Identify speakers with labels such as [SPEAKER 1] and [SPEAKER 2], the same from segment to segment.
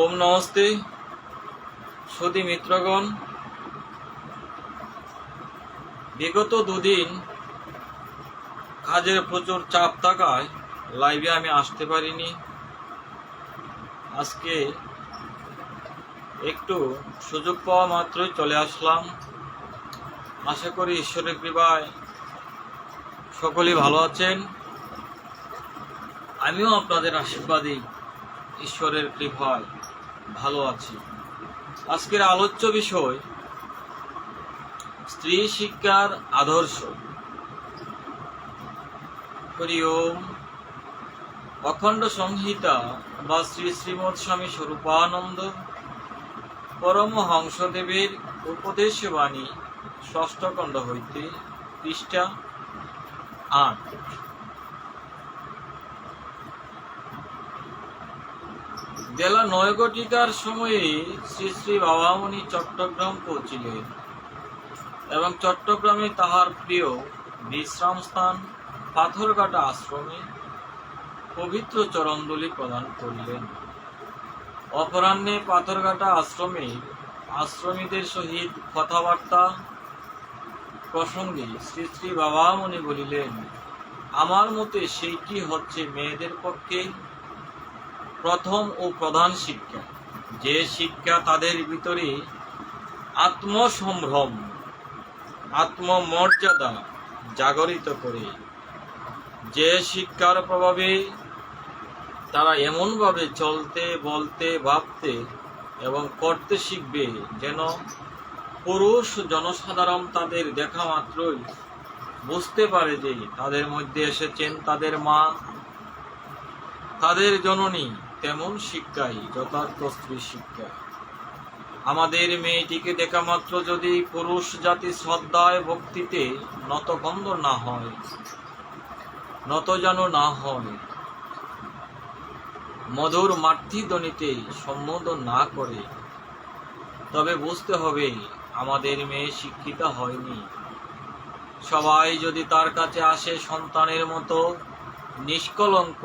[SPEAKER 1] ওম নমস্তে সুদী মিত্রগণ। বিগত দুদিন কাজের প্রচুর চাপ থাকায় লাইভে আমি আসতে পারিনি। আজকে একটু সুযোগ পাওয়া মাত্রই চলে আসলাম। আশা করি ঈশ্বরের কৃপায় সকলেই ভালো আছেন। আমিও আপনাদের আশীর্বাদী ঈশ্বরের কৃপায়। ভালো আছি। আজকের আলোচ্য বিষয়, স্ত্রী শিক্ষার আদর্শ। অখণ্ড সংহিতা বা শ্রী শ্রীমৎ স্বামী স্বরূপানন্দ পরমহংসদেবের উপদেশ বাণী ষষ্ঠ হইতে পৃষ্ঠা আট। বেলা নয় সময়ে শ্রী শ্রী বাবামণি চট্টগ্রাম পৌঁছিলেন এবং চট্টগ্রামে তাহার প্রিয় বিশ্রাম স্থান, পাথরঘাটা আশ্রমে পবিত্র চরণদলি প্রদান করলেন। অপরাহ্নে পাথরঘাটা আশ্রমে আশ্রমীদের সহিত কথাবার্তা প্রসঙ্গে শ্রী শ্রী বাবামণি বলিলেন, আমার মতে সেইটি হচ্ছে মেয়েদের পক্ষে প্রথম ও প্রধান শিক্ষা। যে শিক্ষা তাদের ভিতরে আত্মসম্ভ্রম, আত্মমর্যাদা জাগরিত করে। যে শিক্ষার প্রভাবে তারা এমনভাবে চলতে, বলতে, ভাবতে এবং করতে শিখবে যেন পুরুষ জনসাধারণ তাদের দেখা মাত্রই বুঝতে পারে যে তাদের মধ্যে এসেছেন তাদের মা, তাদের জননী তেমন শিক্ষাই যথার্থ স্ত্রী শিক্ষা আমাদের মেয়েটিকে দেখা মাত্র যদি পুরুষ জাতি শ্রদ্ধায় ভক্তিতে নতকন্দ না হয় নত যেন না হয়, মধুর মাতৃধ্বনিতে সম্বোধন না করে, তবে বুঝতে হবে আমাদের মেয়ে শিক্ষিত হয়নি। সবাই যদি তার কাছে আসে সন্তানের মতো নিষ্কলঙ্ক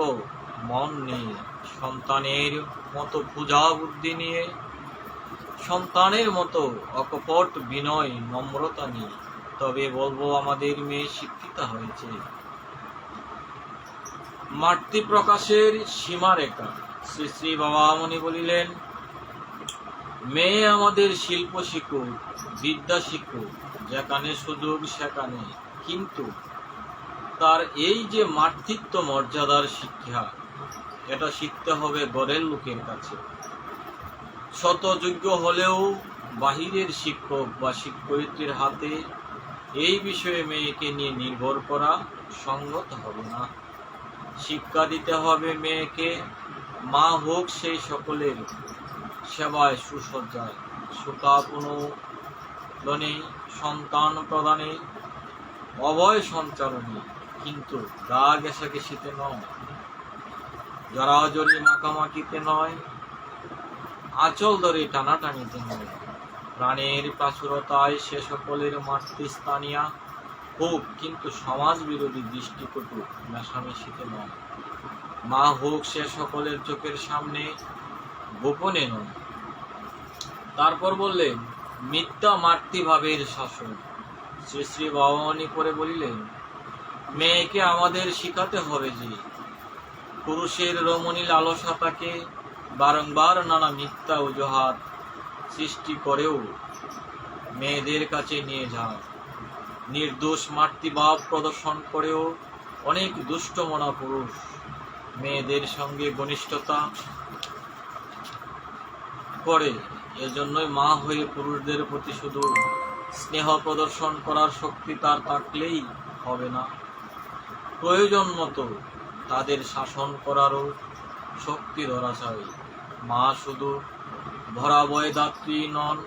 [SPEAKER 1] মন নিয়ে, সন্তানের মতো পূজা বুদ্ধি নিয়ে, সন্তানের মতো অকপট বিনয়, নম্রতা নিয়ে। তবে বলব, আমাদের মেয়ে শিক্ষিতা হয়েছে। মাতৃ প্রকাশের সীমারেখা। শ্রী শ্রী বাবা বাবামণি বলিলেন, মেয়ে আমাদের শিল্প শিখুক, বিদ্যা শিখুক, যেখানে সুযোগ সেখানে। কিন্তু তার এই যে মাতৃত্ব মর্যাদার শিক্ষা এটা শিখতে হবে গড়ের লোকের কাছে। শতযোগ্য হলেও বাহিরের শিক্ষক বা শিক্ষয়িত্রীর হাতে এই বিষয়ে মেয়েকে নিয়ে নির্ভর করা সঙ্গত হবে না। শিক্ষা দিতে হবে মেয়েকে, মা হোক সেই সকলের সেবায় সুসজ্জায়। সুখাপনদনে সন্তান প্রদানে, অভয় সঞ্চালনে, কিন্তু গা ঘেঁষাঘেঁষিতে নয়। জড়াজড়ি মাখামাখিতে নয়, আঁচল ধরে টানাটানিতে নয়। প্রাণের প্রাচুরতায় সে সকলের মাতৃস্থানীয়া হোক, কিন্তু সমাজ বিরোধী দৃষ্টিকটু মেশামেশিতে নয়। মা হোক সে সকলের চোখের সামনে, গোপনে নয়। তারপর বললেন, মিথ্যা মাতৃভাবের শাসন। শ্রী শ্রী বাবামণি করে বলিলেন, মেয়েকে আমাদের শিখাতে হবে যে পুরুষের রমণী লালসাতাকে বারংবার নানা মিথ্যা অজুহাত সৃষ্টি করেও মেয়েদের কাছে নিয়ে যায়। নির্দোষ মাতৃভাব প্রদর্শন করেও অনেক দুষ্টমনা পুরুষ মেয়েদের সঙ্গে ঘনিষ্ঠতা করে। এজন্যই মা হয়ে পুরুষদের প্রতি শুধু স্নেহ প্রদর্শন করার শক্তি তার থাকলেই হবে না। প্রয়োজন মতো তাদের শাসন করারও শক্তি ধরা চাই। মা শুধু ভরাবয় দাত্রী নন,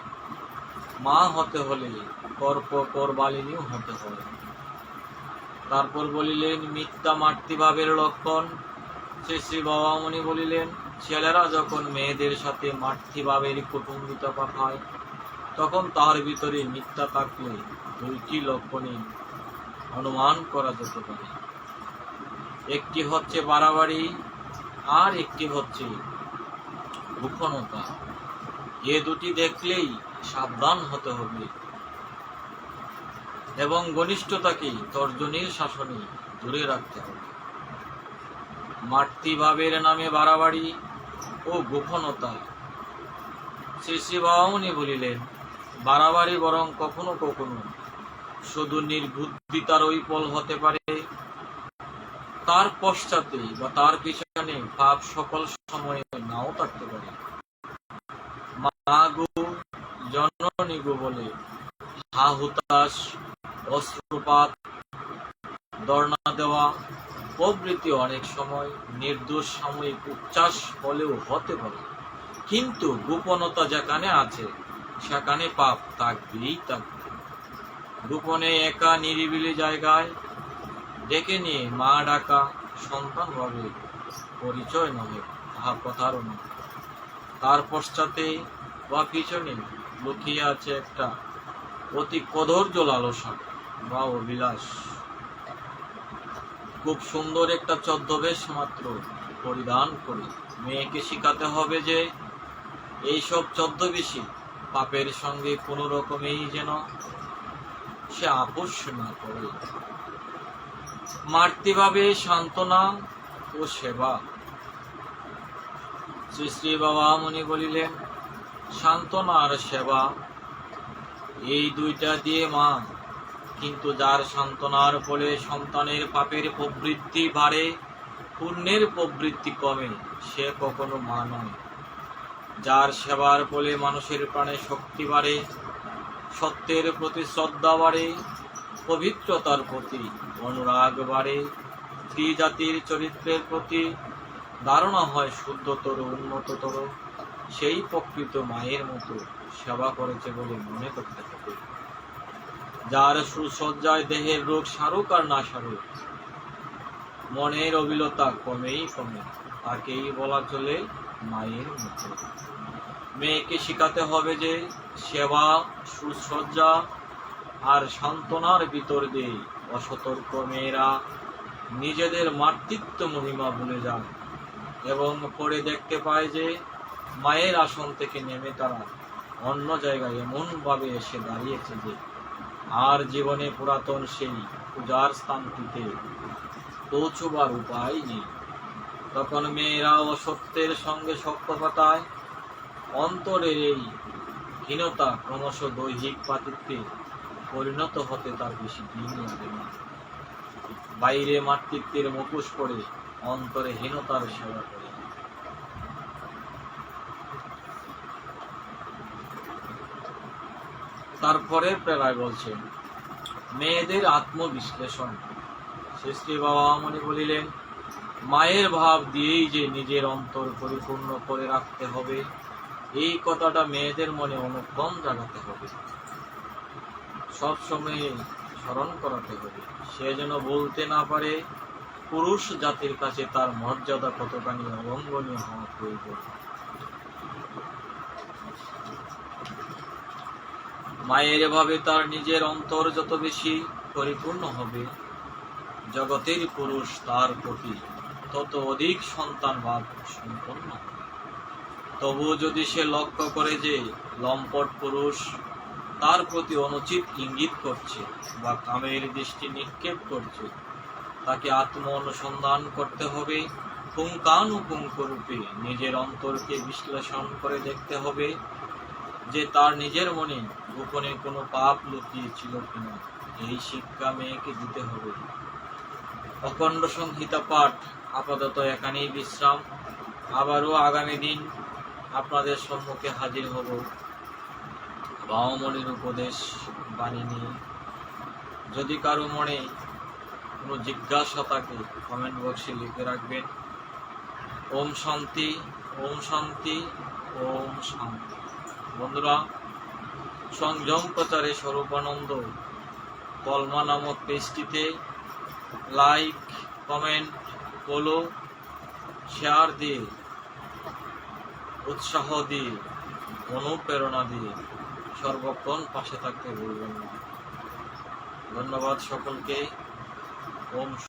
[SPEAKER 1] মা হতে হলে কর্প করবালিনীও হতে হয়। তারপর বলিলেন, মিথ্যা মাতৃভাবের লক্ষণ। শ্রী শ্রী বাবামণি বলিলেন, ছেলেরা যখন মেয়েদের সাথে মাতৃভাবের কুটুম্বিত পাঠায়, তখন তার ভিতরে মিথ্যা থাকলে দুইটি লক্ষণে অনুমান করা যেতে পারে। একটি হচ্ছে বাড়াবাড়ি আর একটি হচ্ছে গোপনতা এ দুটি দেখলেই সাবধান হতে হবে। এবং ঘনিষ্ঠতাকে তর্জনীর শাসনে দূরে রাখতে হবে। মাতৃভাবের নামে বাড়াবাড়ি ও গোপনতা শ্রী বাবামণি বলিলেন বাড়াবাড়ি বরং কখনো কখনো শুধু নির্বুদ্ধিতার ওই পল হতে পারে। তার পশ্চাতে বা তার পিছনে পাপ সকল সময়ে নাও থাকতে পারে। মা গো, জননী গো বলে হা হুতাশ অস্ত্রপাত দর্ণা দেওয়া, প্রভৃতি অনেক সময় নির্দোষ সাময়িক উচ্ছ্বাস হলেও হতে পারে। কিন্তু গোপনতা যেখানে আছে, সেখানে পাপ থাকবেই থাকবে। গোপনে একা নিরিবিলি জায়গায় ডেকে নিয়ে মা ডাকা সন্তান ভাবে পরিচয় নহে তাহা নয় তার পশ্চাতে বা পিছনে লুকিয়ে আছে একটা অতি কদর্য লালসা বা অভিলাষ। খুব সুন্দর একটা ছদ্মবেশ মাত্র পরিধান করে মেয়েকে শিখাতে হবে যে এইসব ছদ্মবেশী পাপের সঙ্গে কোনো রকমেই যেন সে আপোষ না করে। মাতৃভাবে সান্ত্বনা ও সেবা। শ্রী শ্রী বাবা মনি বলিলেন, সান্ত্বনা আর সেবা, এই দুইটা দিয়ে মা কিন্তু যার সান্ত্বনার ফলে সন্তানের পাপের প্রবৃত্তি বাড়ে, পুণ্যের প্রবৃত্তি কমে, সে কখনো মা নয়। যার সেবার ফলে মানুষের প্রাণে শক্তি বাড়ে, সত্যের প্রতি শ্রদ্ধা বাড়ে পবিত্রতার প্রতি, অনুরাগ বাড়ে জাতির চরিত্রের প্রতি, ধারণা হয় শুদ্ধতর, উন্নততর। সেই প্রকৃত মায়ের মতো সেবা করেছে বলে মনে করতে হবে যার সুসজ্জায় দেহের রোগ সারুক আর না সারুক, মনের অবিলতা কমেই কমে, তাকেই বলা চলে মায়ের মতো। মেয়েকে শিখাতে হবে যে সেবা, সুসজ্জা আর সান্ত্বনার ভিতর দিয়ে অসতর্ক মেয়েরা নিজেদের মাতৃত্ব মহিমা ভুলে যান এবং পরে দেখতে পায় যে মায়ের আসন থেকে নেমে তারা অন্য জায়গায় এমনভাবে এসে দাঁড়িয়েছে যে আর জীবনে পুরাতন সেই পূজার স্থানটিতে পৌঁছবার উপায় নেই। তখন মেয়েরা অসত্যের সঙ্গে সক্ষতায় অন্তরের এই হীনতা ক্রমশ দৈহিক পাতিত্বে পরিণত হতে তার বেশি দিন লাগে না। বাইরে মাতৃত্বের মুখোশ পড়ে অন্তরে হীনতার সেবা করে। তারপরে প্রেরায় বলছেন মেয়েদের আত্মবিশ্লেষণ। শ্রী বাবা মনে বলিলেন, মায়ের ভাব দিয়েই যে নিজের অন্তর পরিপূর্ণ করে রাখতে হবে, এই কথাটা মেয়েদের মনে অনুক্রম জানাতে হবে। সবসময় স্মরণ করাতে হবে সে যেন বলতে না পারে, পুরুষ জাতির কাছে তার মর্যাদা কতখানি অবঙ্গনীয় হওয়া প্রয়োজন মায়ের ভাবে তার নিজের অন্তর যত বেশি পরিপূর্ণ হবে, জগতের পুরুষ তার প্রতি তত অধিক সন্তান ভাব সম্পন্ন হবে। তবু যদি সে লক্ষ্য করে যে লম্পট পুরুষ তার প্রতি অনুচিত ইঙ্গিত করছে বা কামের দৃষ্টি নিক্ষেপ করছে। তাকে আত্ম অনুসন্ধান করতে হবে রূপে নিজের অন্তরকে বিশ্লেষণ করে দেখতে হবে যে তার নিজের মনে গোপনে কোনো পাপ লুকিয়ে ছিল কিনা। এই শিক্ষা মেয়েকে দিতে হবে। অখণ্ড সংহিতা পাঠ, আপাতত এখানেই বিশ্রাম। আবারও আগামী দিন আপনাদের সম্মুখে হাজির হব। বামমণির উপদেশ বাণী নিয়ে। যদি কারও মনে কোনো জিজ্ঞাসা থাকে কমেন্ট বক্সে লিখে রাখবেন। ওম শান্তি ওম শান্তি ওম শান্তি। বন্ধুরা, সংযম প্রচারে স্বরূপানন্দ কলমা নামক পেজটিতে লাইক কমেন্ট ফলো শেয়ার দিয়ে, উৎসাহ দিয়ে, অনুপ্রেরণা দিয়ে সর্বক্ষণ পাশে থাকতে ভুলবেন না। ধন্যবাদ সকলকে। ওম